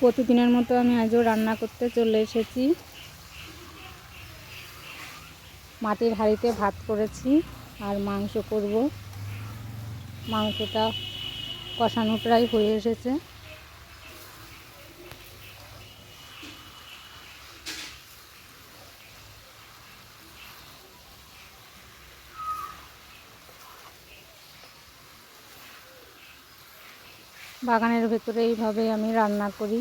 প্রতিদিনের মতো আমি আজও রান্না করতে চলে এসেছি। মাটির হাঁড়িতে ভাত করেছি আর মাংস করব। মাংসটা কষানো প্রায় হয়ে এসেছে। বাগানের ভেতরে এইভাবে আমি রান্না করি।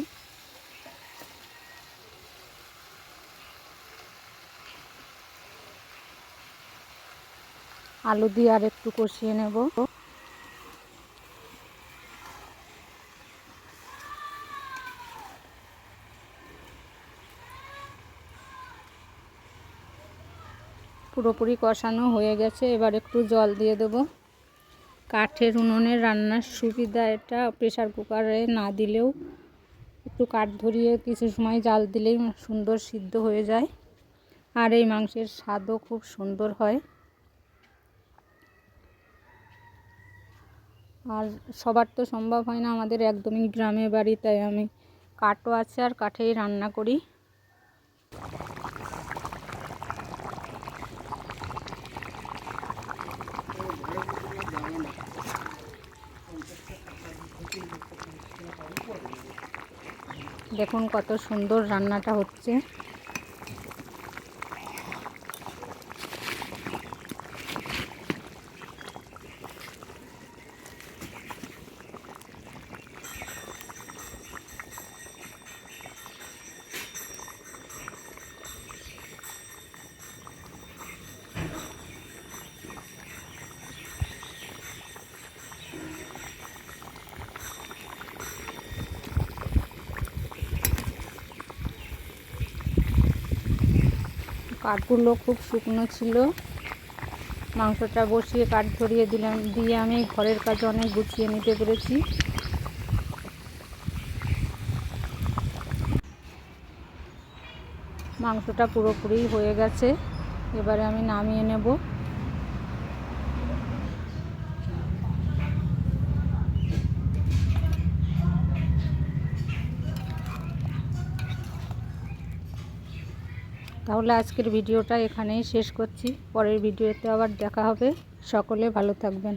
আলু দিয়ে আর একটু কষিয়ে নেব। পুরোপুরি কষানো হয়ে গেছে, এবার একটু জল দিয়ে দেব। কাঠের উনুনে রান্নার সুবিধা এটা প্রেশার কুকারে না দিলেও একটু কাঠ ধরিয়ে কিছু সময় জাল দিলেই সুন্দর সিদ্ধ হয়ে যায়। আর এই মাংসের স্বাদও খুব সুন্দর হয়। আর সবার তো সম্ভব হয় না আমাদের একদমই গ্রামে বাড়ি, তাই আমি কাঠও আছে আর কাঠেই রান্না করি। দেখুন কত সুন্দর রান্নাটা হচ্ছে। কাঠগুলো খুব শুকনো ছিল। মাংসটা বসিয়ে কাঠ ধরিয়ে দিলাম, দিয়ে আমি ঘরের কাজ অনেক গুছিয়ে নিতে পেরেছি। মাংসটা পুরোপুরি হয়ে গেছে। এবারে আমি নামিয়ে নেব। তাহলে আজকের ভিডিওটা এখানেই শেষ করছি। পরের ভিডিওতে আবার দেখা হবে। সকলে ভালো থাকবেন।